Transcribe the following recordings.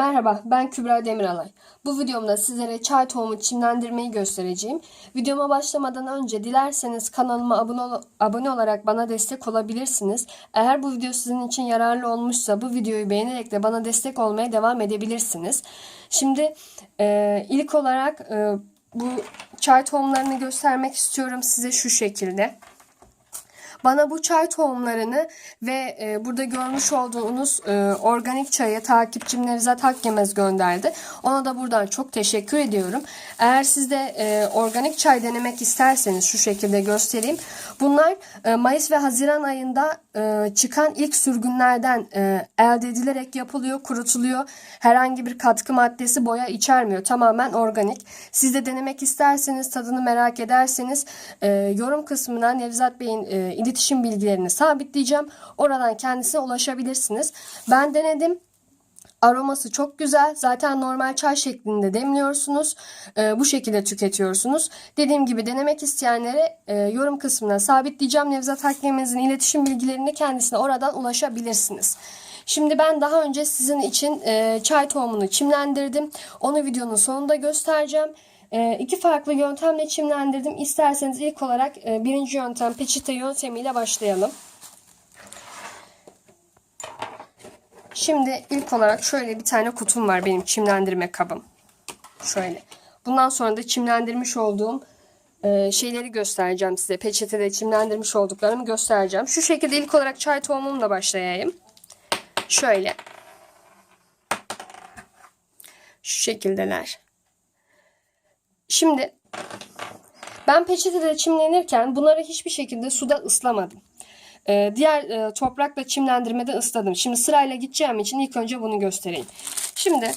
Merhaba, ben Kübra Demiralay. Bu videomda sizlere çay tohumu çimlendirmeyi göstereceğim. Videoma başlamadan önce dilerseniz kanalıma abone, ol- abone olarak bana destek olabilirsiniz. Eğer bu video sizin için yararlı olmuşsa bu videoyu beğenerek de bana destek olmaya devam edebilirsiniz. Şimdi e, ilk olarak e, bu çay tohumlarını göstermek istiyorum size şu şekilde. Bana bu çay tohumlarını ve e, burada görmüş olduğunuz e, organik çayı takipçim Nevzat Hakkemez gönderdi. Ona da buradan çok teşekkür ediyorum. Eğer siz de e, organik çay denemek isterseniz şu şekilde göstereyim. Bunlar e, Mayıs ve Haziran ayında e, çıkan ilk sürgünlerden e, elde edilerek yapılıyor, kurutuluyor. Herhangi bir katkı maddesi boya içermiyor. Tamamen organik. Siz de denemek isterseniz, tadını merak ederseniz e, yorum kısmına Nevzat Bey'in e, iletişim bilgilerini sabitleyeceğim. Oradan kendisine ulaşabilirsiniz. Ben denedim. Aroması çok güzel. Zaten normal çay şeklinde demliyorsunuz. Ee, bu şekilde tüketiyorsunuz. Dediğim gibi denemek isteyenlere e, yorum kısmına sabitleyeceğim. Nevzat Hakemez'in iletişim bilgilerini kendisine oradan ulaşabilirsiniz. Şimdi ben daha önce sizin için e, çay tohumunu çimlendirdim. Onu videonun sonunda göstereceğim. E, iki farklı yöntemle çimlendirdim. İsterseniz ilk olarak e, birinci yöntem peçete yöntemiyle başlayalım. Şimdi ilk olarak şöyle bir tane kutum var benim çimlendirme kabım. Şöyle. Bundan sonra da çimlendirmiş olduğum e, şeyleri göstereceğim size. Peçetede çimlendirmiş olduklarımı göstereceğim. Şu şekilde ilk olarak çay tohumumla başlayayım. Şöyle. Şu şekildeler. Şimdi ben peçetede çimlenirken bunları hiçbir şekilde suda ıslamadım. Ee, diğer e, toprakla çimlendirmeden ısladım. Şimdi sırayla gideceğim için ilk önce bunu göstereyim. Şimdi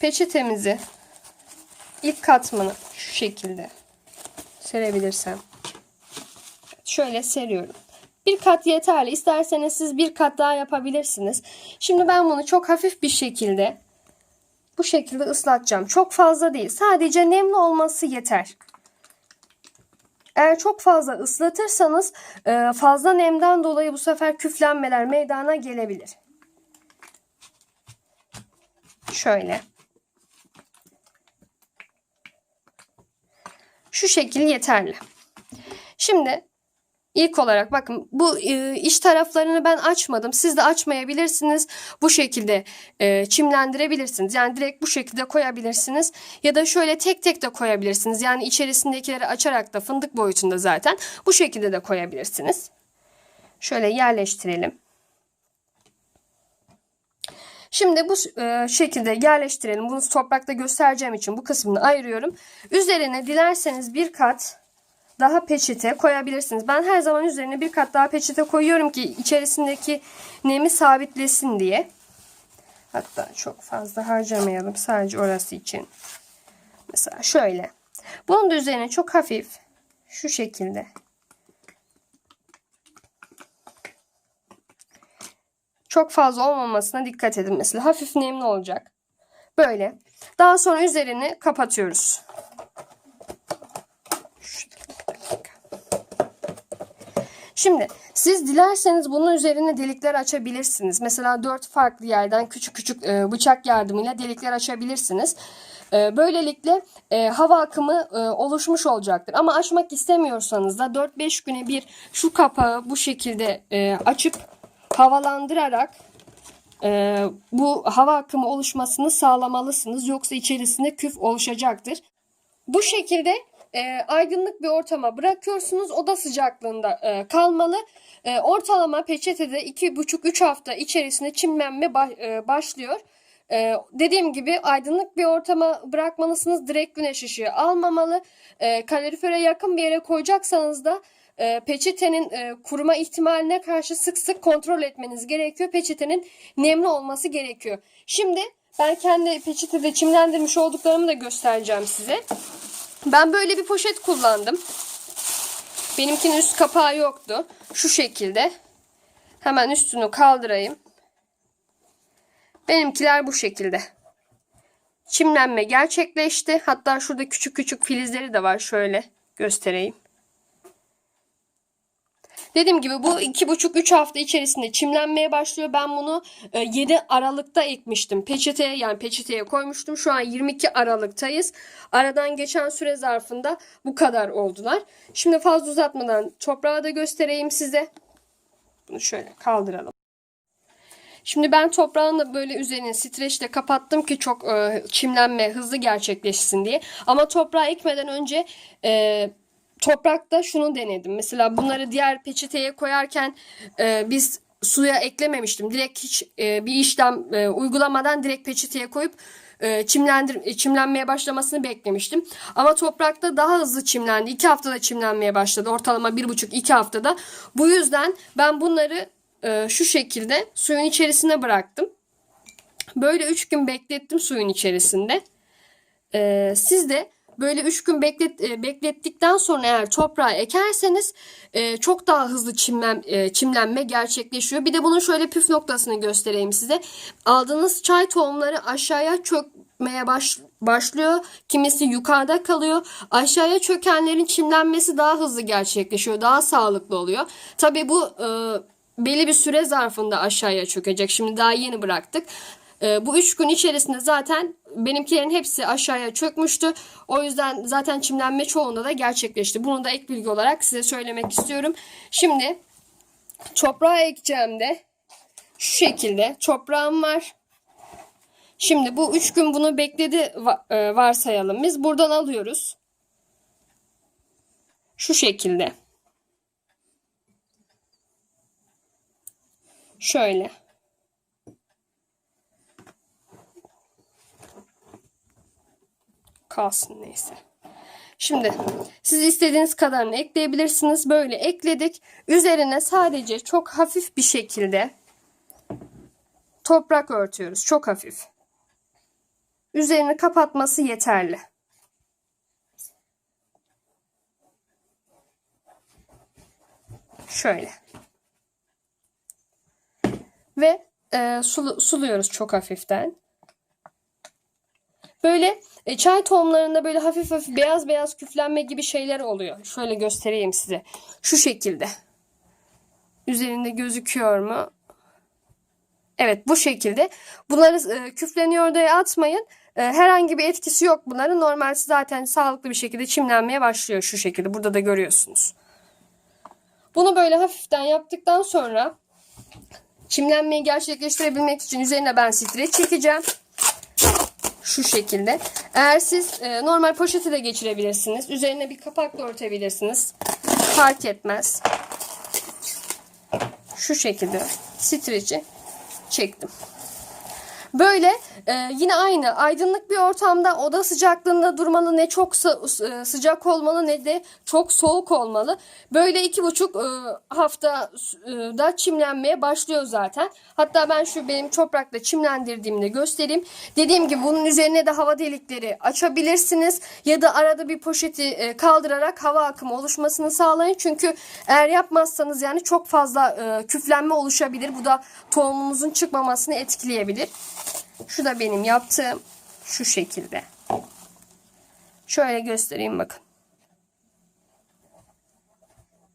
peçetemizi ilk katmanı şu şekilde serebilirsem şöyle seriyorum. Bir kat yeterli. İsterseniz siz bir kat daha yapabilirsiniz. Şimdi ben bunu çok hafif bir şekilde bu şekilde ıslatacağım. Çok fazla değil. Sadece nemli olması yeter. Eğer çok fazla ıslatırsanız e, fazla nemden dolayı bu sefer küflenmeler meydana gelebilir. Şöyle. Şu şekil yeterli. Şimdi ilk olarak bakın bu e, iç taraflarını ben açmadım. Siz de açmayabilirsiniz. Bu şekilde e, çimlendirebilirsiniz. Yani direkt bu şekilde koyabilirsiniz. Ya da şöyle tek tek de koyabilirsiniz. Yani içerisindekileri açarak da fındık boyutunda zaten bu şekilde de koyabilirsiniz. Şöyle yerleştirelim. Şimdi bu e, şekilde yerleştirelim. Bunu toprakta göstereceğim için bu kısmını ayırıyorum. Üzerine dilerseniz bir kat daha peçete koyabilirsiniz. Ben her zaman üzerine bir kat daha peçete koyuyorum ki içerisindeki nemi sabitlesin diye. Hatta çok fazla harcamayalım sadece orası için. Mesela şöyle. Bunun da üzerine çok hafif şu şekilde çok fazla olmamasına dikkat edin. Mesela hafif nemli olacak. Böyle. Daha sonra üzerini kapatıyoruz. Şimdi siz dilerseniz bunun üzerine delikler açabilirsiniz. Mesela dört farklı yerden küçük küçük e, bıçak yardımıyla delikler açabilirsiniz. E, böylelikle e, hava akımı e, oluşmuş olacaktır. Ama açmak istemiyorsanız da 4-5 güne bir şu kapağı bu şekilde e, açıp havalandırarak e, bu hava akımı oluşmasını sağlamalısınız. Yoksa içerisinde küf oluşacaktır. Bu şekilde e, aydınlık bir ortama bırakıyorsunuz. Oda sıcaklığında e, kalmalı. E, ortalama peçetede 2,5-3 hafta içerisinde çimlenme ba- e, başlıyor. E, dediğim gibi aydınlık bir ortama bırakmalısınız. Direkt güneş ışığı almamalı. E, kalorifere yakın bir yere koyacaksanız da e, peçetenin e, kuruma ihtimaline karşı sık sık kontrol etmeniz gerekiyor. Peçetenin nemli olması gerekiyor. Şimdi ben kendi peçetede çimlendirmiş olduklarımı da göstereceğim size. Ben böyle bir poşet kullandım. Benimkinin üst kapağı yoktu. Şu şekilde. Hemen üstünü kaldırayım. Benimkiler bu şekilde. Çimlenme gerçekleşti. Hatta şurada küçük küçük filizleri de var. Şöyle göstereyim. Dediğim gibi bu iki buçuk üç hafta içerisinde çimlenmeye başlıyor. Ben bunu e, 7 Aralık'ta ekmiştim. Peçeteye yani peçeteye koymuştum. Şu an 22 Aralık'tayız. Aradan geçen süre zarfında bu kadar oldular. Şimdi fazla uzatmadan toprağı da göstereyim size. Bunu şöyle kaldıralım. Şimdi ben toprağın da böyle üzerine streçle kapattım ki çok e, çimlenme hızlı gerçekleşsin diye. Ama toprağı ekmeden önce e, toprakta şunu denedim. Mesela bunları diğer peçeteye koyarken e, biz suya eklememiştim. Direkt hiç e, bir işlem e, uygulamadan direkt peçeteye koyup e, çimlendir çimlenmeye başlamasını beklemiştim. Ama toprakta daha hızlı çimlendi. 2 haftada çimlenmeye başladı. Ortalama 1,5-2 haftada. Bu yüzden ben bunları e, şu şekilde suyun içerisine bıraktım. Böyle 3 gün beklettim suyun içerisinde. E, siz de böyle 3 gün beklet, e, beklettikten sonra eğer toprağa ekerseniz e, çok daha hızlı çimlen, e, çimlenme gerçekleşiyor. Bir de bunun şöyle püf noktasını göstereyim size. Aldığınız çay tohumları aşağıya çökmeye baş, başlıyor. Kimisi yukarıda kalıyor. Aşağıya çökenlerin çimlenmesi daha hızlı gerçekleşiyor. Daha sağlıklı oluyor. Tabii bu e, belli bir süre zarfında aşağıya çökecek. Şimdi daha yeni bıraktık. Ee, bu üç gün içerisinde zaten benimkilerin hepsi aşağıya çökmüştü. O yüzden zaten çimlenme çoğunda da gerçekleşti. Bunu da ek bilgi olarak size söylemek istiyorum. Şimdi toprağa ekeceğim de şu şekilde toprağım var. Şimdi bu üç gün bunu bekledi e, varsayalım biz. Buradan alıyoruz. Şu şekilde. Şöyle. Kalsın neyse. Şimdi siz istediğiniz kadarını ekleyebilirsiniz. Böyle ekledik. Üzerine sadece çok hafif bir şekilde toprak örtüyoruz. Çok hafif. Üzerini kapatması yeterli. Şöyle. Ve e, sulu- suluyoruz çok hafiften. Böyle e, çay tohumlarında böyle hafif hafif beyaz beyaz küflenme gibi şeyler oluyor. Şöyle göstereyim size. Şu şekilde. Üzerinde gözüküyor mu? Evet bu şekilde. Bunları e, küfleniyor diye atmayın. E, herhangi bir etkisi yok bunların. Normal zaten sağlıklı bir şekilde çimlenmeye başlıyor şu şekilde. Burada da görüyorsunuz. Bunu böyle hafiften yaptıktan sonra çimlenmeyi gerçekleştirebilmek için üzerine ben streç çekeceğim. Şu şekilde. Eğer siz e, normal poşeti de geçirebilirsiniz. Üzerine bir kapakla örtebilirsiniz. Fark etmez. Şu şekilde streçi çektim. Böyle e, yine aynı aydınlık bir ortamda oda sıcaklığında durmalı ne çok e, sıcak olmalı ne de çok soğuk olmalı. Böyle iki buçuk e, hafta e, da çimlenmeye başlıyor zaten. Hatta ben şu benim toprakla çimlendirdiğimde göstereyim. Dediğim gibi bunun üzerine de hava delikleri açabilirsiniz ya da arada bir poşeti e, kaldırarak hava akımı oluşmasını sağlayın. Çünkü eğer yapmazsanız yani çok fazla e, küflenme oluşabilir. Bu da tohumunuzun çıkmamasını etkileyebilir. Şu da benim yaptığım şu şekilde. Şöyle göstereyim bakın.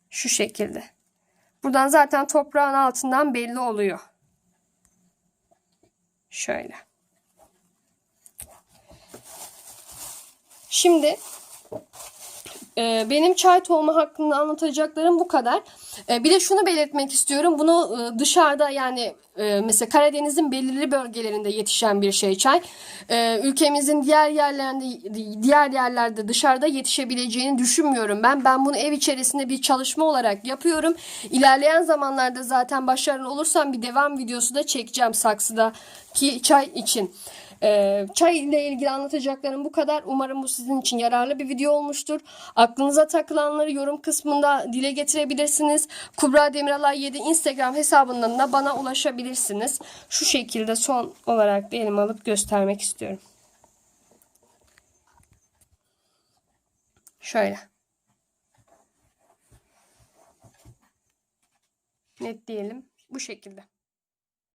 Şu şekilde. Buradan zaten toprağın altından belli oluyor. Şöyle. Şimdi e, benim çay tohumu hakkında anlatacaklarım bu kadar. E, bir de şunu belirtmek istiyorum. Bunu e, dışarıda yani e, mesela Karadeniz'in belirli bölgelerinde yetişen bir şey çay. Ülkemizin diğer yerlerinde diğer yerlerde dışarıda yetişebileceğini düşünmüyorum ben. Ben bunu ev içerisinde bir çalışma olarak yapıyorum. İlerleyen zamanlarda zaten başarılı olursam bir devam videosu da çekeceğim saksıdaki çay için. Ee, çay ile ilgili anlatacaklarım bu kadar. Umarım bu sizin için yararlı bir video olmuştur. Aklınıza takılanları yorum kısmında dile getirebilirsiniz. Kubra Demiralay 7 Instagram hesabından da bana ulaşabilirsiniz. Şu şekilde son olarak da elime alıp göstermek istiyorum. Şöyle. Net diyelim. Bu şekilde.